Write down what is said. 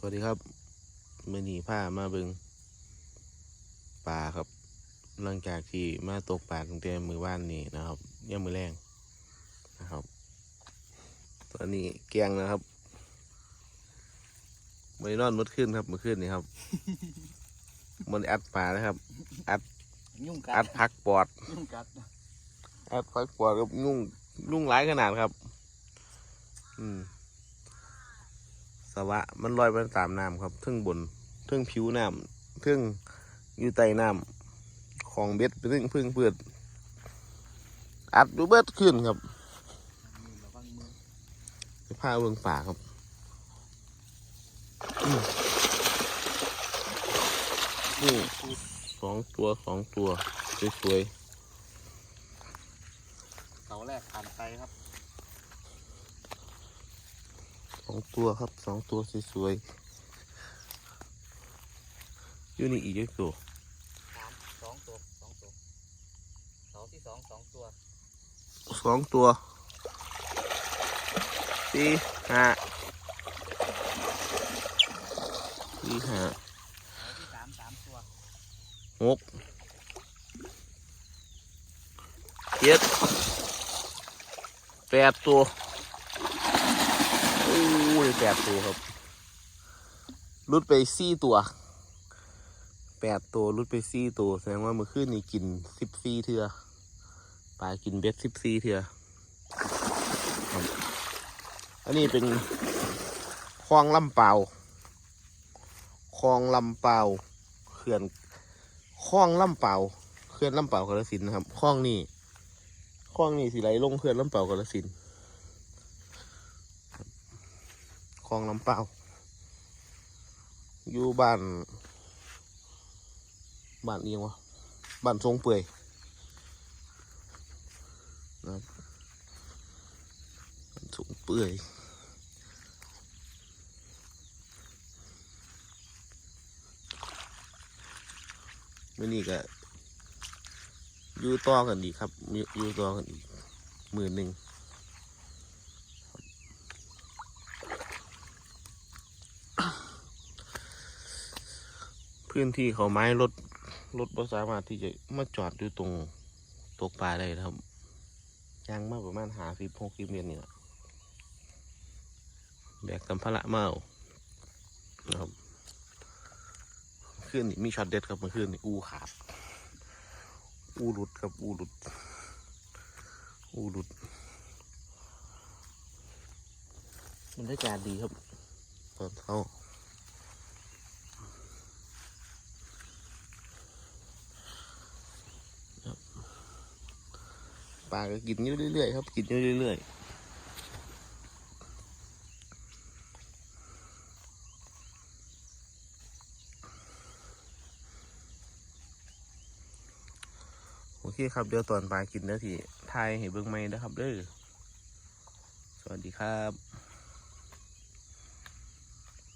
สวัสดีครับมื่อนี้ผ้ามาเบิงปลาครับ หลังจากที่มาตกปลาตั้งแต่มือว่านนี่นะครับย่ามมือแรงนะครับ ตอนนี้แกงนะครับไม่นอนมดขึ้นครับเมื่อคืนนี่ครับ มันอัดปลานะครับยุ่งกัอัดดพักปอดยุ่งกัดอัดพักปอดกับนุ่งนุ่งหลายขนาดครับ อืมส วะ มันลอยไปตามน้ำครับทึ่งบนทึ่งผิวน้ำทึ่งอยู่ใต้น้ำของเบ็ดไปถึงพึ่งเพือดอัดดูเบิดขึ้นครับผ้าเบืองป่าครับอืมนี่สองตัวสองตัวสวยๆเสาแรกผ่านไปครับ ๆส องตัวครับสองตัวสวยๆอยู่นี่อีกเยอะตัวสามสองตัวสองตัวเสาที่สองสองตัวสองตัวสี่ห้าสี่ห้าเสาที่สามสามตัวหกเจ็ดแปดตัวโอ้ยแปดตัวครับรุดไปสี่ตัวแปดตัวรุดไปสี่ตัวแสดงว่าเมื่อคืนนี้กินสิบสี่เทือปลากินเบ็ดสิบสี่เทืออันนี้เป็นคลองลำเปล่าคลองลำเปล่าเขื่อนคลองลำเปล่าเขื่อนลำเปล่ากาฬสินนะครับคลองนี่คลองนี่สิไหลลงเขื่อนลำเปล่ากาฬสินธุ์ครับ คลองลำเปล่าอยู่บ้านบ้านเอียงวะบ้านทรงเปื่อยนะครับบ้านทรงเปื่อยมื่อนี้ก็อยู่ต่อกันอีครับอยู่ต่อกันอีกหมื่นหนึ่ง พื้นที่เขาไม้รถรถบ่สามารถที่จะมาจอดอยู่ตรงตกปลาได้นะครับยางมาประมาณหาสิบหกสิบเมตรนี่แหละแบกสัมภาระมาเอานะครับขึ้นนี่มีช็อตเด็ดครับเมื่อคืนนี่อู้ขาด อู้หลุดครับอู้หลุด อู้หลุดบรรยากาศดีครับตอนเช้าครับ ปลาก็กินอยู่เรื่อยๆครับ กินอยู่เรื่อยๆโอเคครับ เดี๋ยวตอนปลากินเนื้อที่ทายให้เบิ่งไม่นะครับเด้อสวัสดีครับ